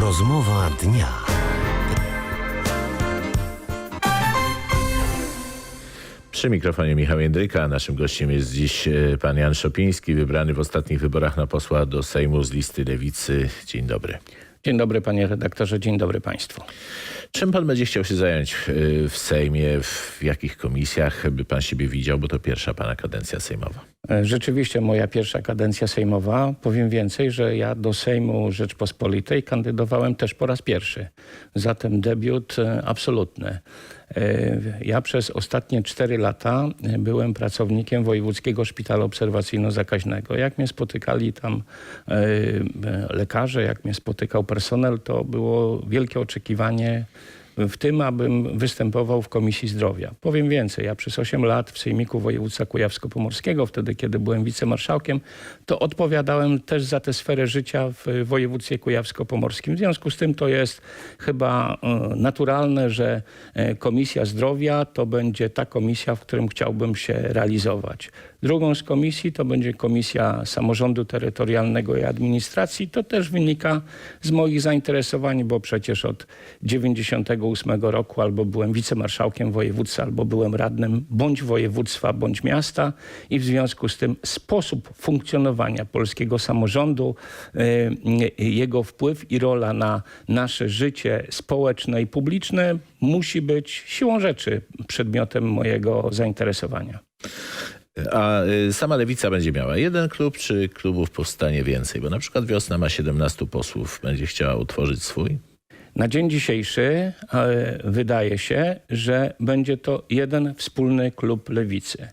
Rozmowa dnia. Przy mikrofonie Michał Jędryka, a naszym gościem jest dziś e, pan Jan Szopiński, wybrany w ostatnich wyborach na posła do Sejmu z listy Lewicy. Dzień dobry. Dzień dobry panie redaktorze, dzień dobry państwu. Czym pan będzie chciał się zająć e, w Sejmie, w jakich komisjach by pan siebie widział, bo to pierwsza pana kadencja sejmowa. E, Rzeczywiście moja pierwsza kadencja sejmowa. Powiem więcej, że ja do Sejmu Rzeczpospolitej kandydowałem też po raz pierwszy. Zatem debiut e, absolutny. E, Ja przez ostatnie cztery lata byłem pracownikiem Wojewódzkiego Szpitala Obserwacyjno-Zakaźnego. Jak mnie spotykali tam lekarze, jak mnie spotykał personel, to było wielkie oczekiwanie w tym, abym występował w Komisji Zdrowia. Powiem więcej, ja przez 8 lat w Sejmiku Województwa Kujawsko-Pomorskiego, wtedy kiedy byłem wicemarszałkiem, to odpowiadałem też za tę sferę życia w województwie kujawsko-pomorskim. W związku z tym to jest chyba e, naturalne, że e, Komisja Zdrowia to będzie ta komisja, w którym chciałbym się realizować. Drugą z komisji to będzie Komisja Samorządu Terytorialnego i Administracji. To też wynika z moich zainteresowań, bo przecież od 98 roku albo byłem wicemarszałkiem województwa, albo byłem radnym bądź województwa, bądź miasta i w związku z tym sposób funkcjonowania polskiego samorządu, y, jego wpływ i rola na nasze życie społeczne i publiczne musi być siłą rzeczy przedmiotem mojego zainteresowania. A y, sama Lewica będzie miała jeden klub, czy klubów powstanie więcej? Bo na przykład Wiosna ma 17 posłów, będzie chciała utworzyć swój. Na dzień dzisiejszy e, wydaje się, że będzie to jeden wspólny klub lewicy.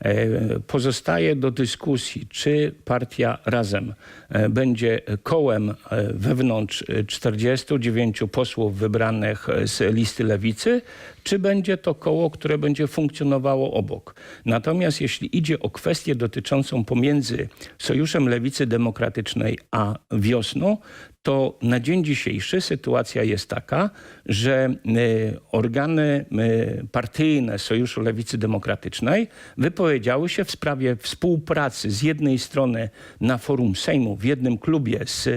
E, pozostaje do dyskusji, czy partia razem e, będzie kołem e, wewnątrz e, 49 posłów wybranych z listy lewicy, czy będzie to koło, które będzie funkcjonowało obok. Natomiast jeśli idzie o kwestię dotyczącą pomiędzy Sojuszem Lewicy Demokratycznej a Wiosną, to na dzień dzisiejszy sytuacja jest taka, że organy partyjne Sojuszu Lewicy Demokratycznej wypowiedziały się w sprawie współpracy z jednej strony na forum Sejmu w jednym klubie z e,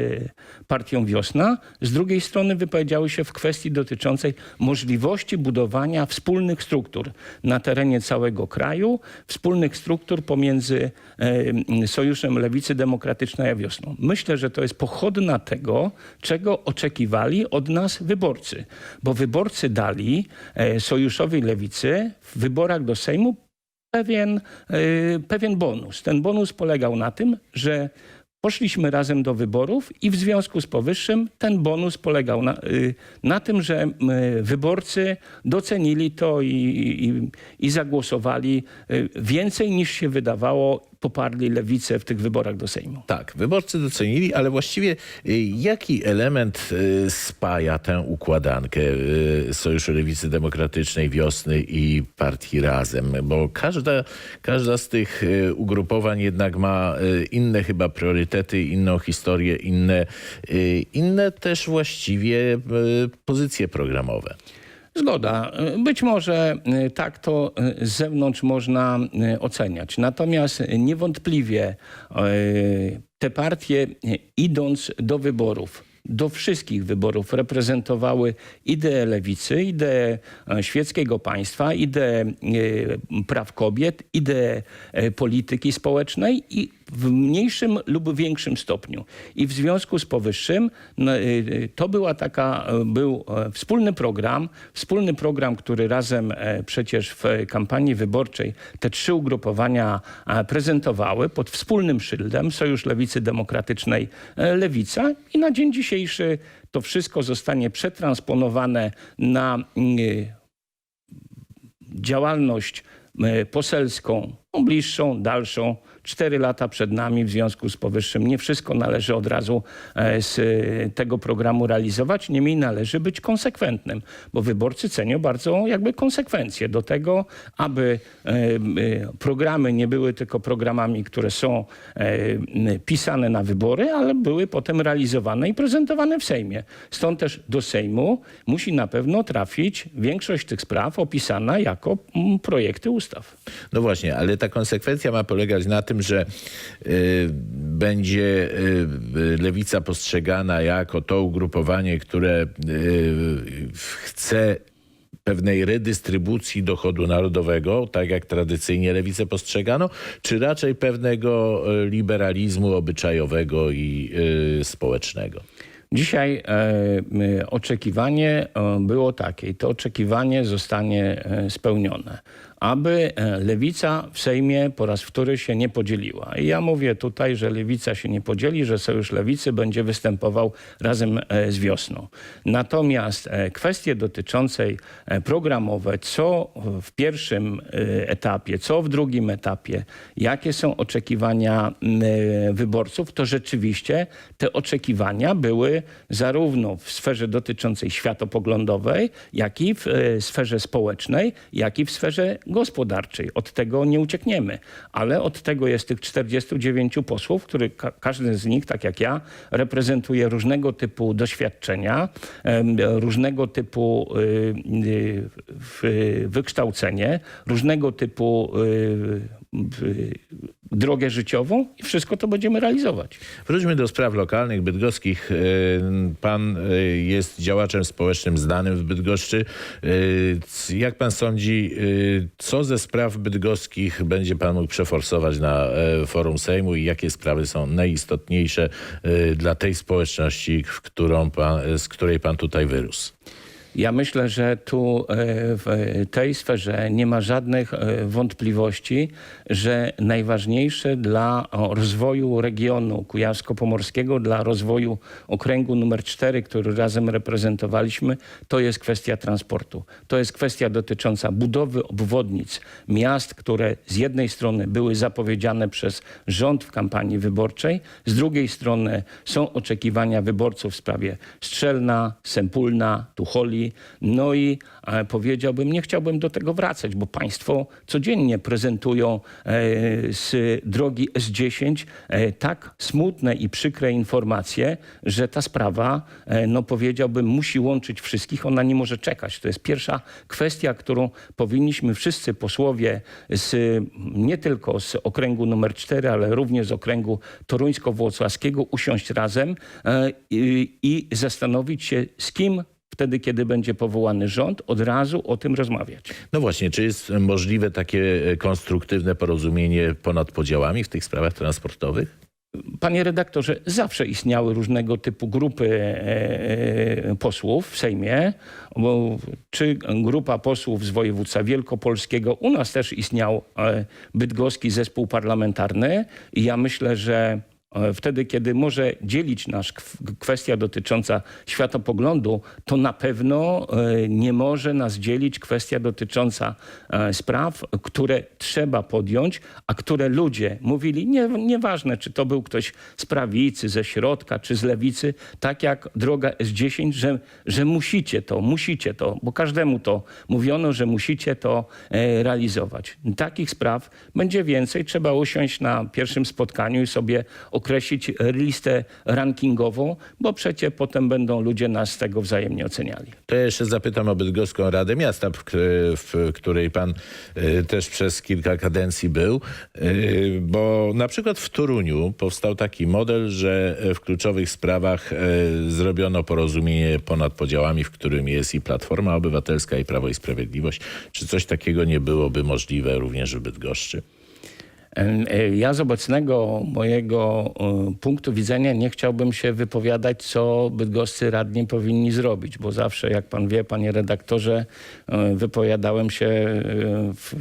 partią Wiosna, z drugiej strony wypowiedziały się w kwestii dotyczącej możliwości budowania wspólnych struktur na terenie całego kraju, wspólnych struktur pomiędzy e, Sojuszem Lewicy Demokratycznej a Wiosną. Myślę, że to jest pochodna tego, czego oczekiwali od nas wyborcy, bo wyborcy dali e, Sojuszowi Lewicy w wyborach do Sejmu pewien, e, pewien bonus. Ten bonus polegał na tym, że poszliśmy razem do wyborów i w związku z powyższym ten bonus polegał na, y, na tym, że y, wyborcy docenili to i, i, i zagłosowali y, więcej niż się wydawało, poparli lewicę w tych wyborach do Sejmu. Tak, wyborcy docenili, ale właściwie y, jaki element y, spaja tę układankę y, Sojuszu Lewicy Demokratycznej, Wiosny i Partii Razem? Bo każda, każda z tych ugrupowań jednak ma inne chyba priorytety, inną historię, inne, inne też właściwie pozycje programowe. Zgoda. Być może y, tak to y, z zewnątrz można y, oceniać. Natomiast niewątpliwie te partie idąc do wyborów, do wszystkich wyborów reprezentowały ideę lewicy, ideę świeckiego państwa, ideę praw kobiet, ideę polityki społecznej i w mniejszym lub większym stopniu. I w związku z powyższym no, e, to była taka, e, był e, wspólny program, wspólny program, który razem e, przecież w kampanii wyborczej te trzy ugrupowania e, prezentowały pod wspólnym szyldem Sojusz Lewicy Demokratycznej Lewica i na dzień dzisiejszy to wszystko zostanie przetransponowane na działalność poselską, bliższą, dalszą. Cztery lata przed nami, w związku z powyższym nie wszystko należy od razu e, z e, tego programu realizować. Niemniej należy być konsekwentnym, bo wyborcy cenią bardzo jakby konsekwencje do tego, aby e, programy nie były tylko programami, które są pisane na wybory, ale były potem realizowane i prezentowane w Sejmie. Stąd też do Sejmu musi na pewno trafić większość tych spraw opisana jako projekty ustaw. No właśnie, ale ta konsekwencja ma polegać na tym, że y, będzie y, lewica postrzegana jako to ugrupowanie, które y, chce pewnej redystrybucji dochodu narodowego, tak jak tradycyjnie lewicę postrzegano, czy raczej pewnego y, liberalizmu obyczajowego i y, społecznego? Dzisiaj e, oczekiwanie e, było takie i to oczekiwanie zostanie e, spełnione, aby e, lewica w Sejmie po raz wtóry się nie podzieliła. I ja mówię tutaj, że lewica się nie podzieli, że Sojusz Lewicy będzie występował razem e, z wiosną. Natomiast e, kwestie dotyczące programowe, co w pierwszym etapie, co w drugim etapie, jakie są oczekiwania wyborców, to rzeczywiście te oczekiwania były zarówno w sferze dotyczącej światopoglądowej, jak i w sferze społecznej, jak i w sferze gospodarczej. Od tego nie uciekniemy, ale od tego jest tych 49 posłów, który ka- każdy z nich, tak jak ja, reprezentuje różnego typu doświadczenia, różnego typu y, y, wykształcenie, różnego typu y, drogę życiową i wszystko to będziemy realizować. Wróćmy do spraw lokalnych, bydgoskich. E, Pan e, jest działaczem społecznym znanym w Bydgoszczy. E, Jak pan sądzi, co ze spraw bydgoskich będzie pan mógł przeforsować na forum Sejmu i jakie sprawy są najistotniejsze dla tej społeczności, w którą pan, z której pan tutaj wyrósł? Ja myślę, że tu e, w tej sferze nie ma żadnych e, wątpliwości, że najważniejsze dla rozwoju regionu kujawsko-pomorskiego, dla rozwoju okręgu numer 4, który razem reprezentowaliśmy, to jest kwestia transportu. To jest kwestia dotycząca budowy obwodnic miast, które z jednej strony były zapowiedziane przez rząd w kampanii wyborczej, z drugiej strony są oczekiwania wyborców w sprawie Strzelna, Sempulna, Tucholi. No i powiedziałbym, nie chciałbym do tego wracać, bo państwo codziennie prezentują e, z drogi S10 e, tak smutne i przykre informacje, że ta sprawa, e, no powiedziałbym, musi łączyć wszystkich. Ona nie może czekać. To jest pierwsza kwestia, którą powinniśmy wszyscy posłowie z, nie tylko z okręgu numer 4, ale również z okręgu toruńsko-włocławskiego usiąść razem i, i zastanowić się, z kim wtedy, kiedy będzie powołany rząd, od razu o tym rozmawiać. No właśnie, czy jest możliwe takie e, konstruktywne porozumienie ponad podziałami w tych sprawach transportowych? Panie redaktorze, zawsze istniały różnego typu grupy e, e, posłów w Sejmie, bo, czy grupa posłów z województwa wielkopolskiego. U nas też istniał bydgoski zespół parlamentarny i ja myślę, że wtedy, kiedy może dzielić nas kw- kwestia dotycząca światopoglądu, to na pewno e, nie może nas dzielić kwestia dotycząca e, spraw, które trzeba podjąć, a które ludzie mówili, nie, nieważne czy to był ktoś z prawicy, ze środka czy z lewicy, tak jak droga S10, że, że musicie to, musicie to, bo każdemu to mówiono, że musicie to e, realizować. Takich spraw będzie więcej. Trzeba usiąść na pierwszym spotkaniu i sobie określić listę rankingową, bo przecież potem będą ludzie nas z tego wzajemnie oceniali. To ja jeszcze zapytam o Bydgoską Radę Miasta, w, w której pan y, też przez kilka kadencji był, y, bo na przykład w Toruniu powstał taki model, że w kluczowych sprawach y, zrobiono porozumienie ponad podziałami, w którym jest i Platforma Obywatelska, i Prawo i Sprawiedliwość. Czy coś takiego nie byłoby możliwe również w Bydgoszczy? E, Ja z obecnego mojego e, punktu widzenia nie chciałbym się wypowiadać, co bydgoscy radni powinni zrobić, bo zawsze, jak pan wie, panie redaktorze, e, wypowiadałem się w,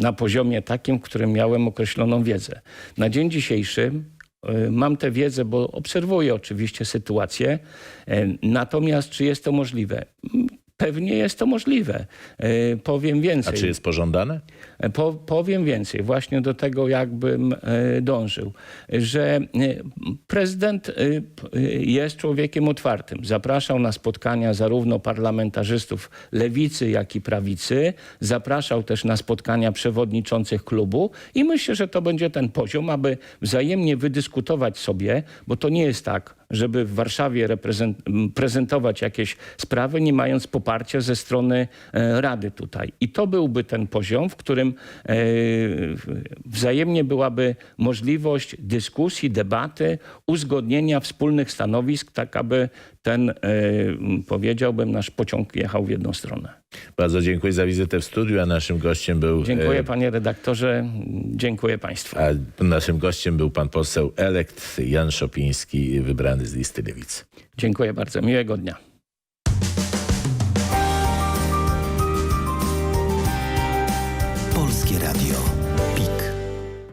na poziomie takim, w którym miałem określoną wiedzę. Na dzień dzisiejszy Mam tę wiedzę, bo obserwuję oczywiście sytuację. Natomiast czy jest to możliwe? Pewnie jest to możliwe. E, Powiem A więcej. czy jest pożądane? Po, powiem więcej, właśnie do tego jakbym e, dążył, że e, prezydent e, e, jest człowiekiem otwartym. Zapraszał na spotkania zarówno parlamentarzystów lewicy, jak i prawicy. Zapraszał też na spotkania przewodniczących klubu i myślę, że to będzie ten poziom, aby wzajemnie wydyskutować sobie, bo to nie jest tak, żeby w Warszawie prezentować jakieś sprawy, nie mając poparcia ze strony e, Rady tutaj. I to byłby ten poziom, w którym e, wzajemnie byłaby możliwość dyskusji, debaty, uzgodnienia wspólnych stanowisk, tak aby ten, e, powiedziałbym, nasz pociąg jechał w jedną stronę. Bardzo dziękuję za wizytę w studiu, a naszym gościem był... Dziękuję e, panie redaktorze, dziękuję państwu. A naszym gościem był pan poseł elekt Jan Szopiński, wybrany z listy Lewicy. Dziękuję bardzo, miłego dnia.